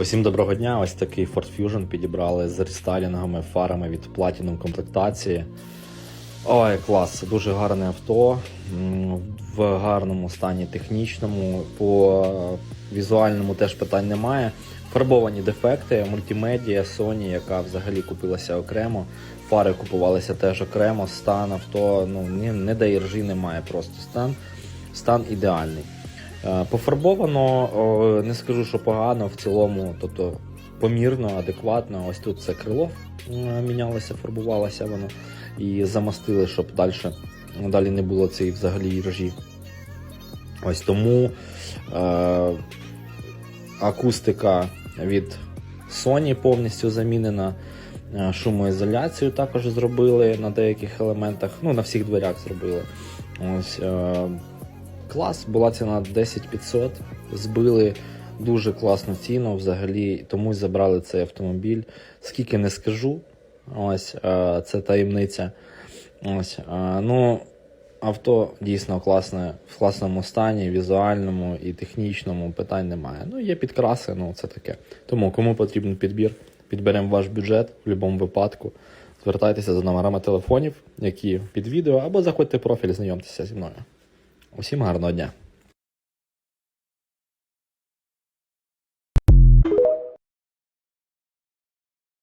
Усім доброго дня. Ось такий Ford Fusion підібрали з рестайлінгами, фарами від Platinum комплектації. Ой, клас, дуже гарне авто. В гарному стані технічному. По візуальному теж питань немає. Фарбовані дефекти, мультимедія, Sony, яка взагалі купилася окремо. Фари купувалися теж окремо. Стан авто ну, не дає ржі, немає просто стан. Стан ідеальний. Е, Пофарбовано, не скажу, що погано, в цілому, тобто помірно, адекватно. Ось тут це крило е, мінялося, фарбувалося воно і замастили, щоб далі, далі не було цієї взагалі рожі. Ось тому е, акустика від Sony повністю замінена. Е, Шумоізоляцію також зробили на деяких елементах, ну на всіх дверях зробили. Ось, е, клас, була ціна 10500, збили дуже класну ціну взагалі, тому й забрали цей автомобіль. Скільки не скажу, ось е, це таємниця. Ось, е, ну, авто дійсно класне, в класному стані, візуальному і технічному питань немає. Ну, є підкраси, ну це таке. Тому кому потрібен підбір, підберемо ваш бюджет в будь-якому випадку. Звертайтеся за номерами телефонів, які під відео, або заходьте в профіль, знайомтеся зі мною. Усім гарного дня!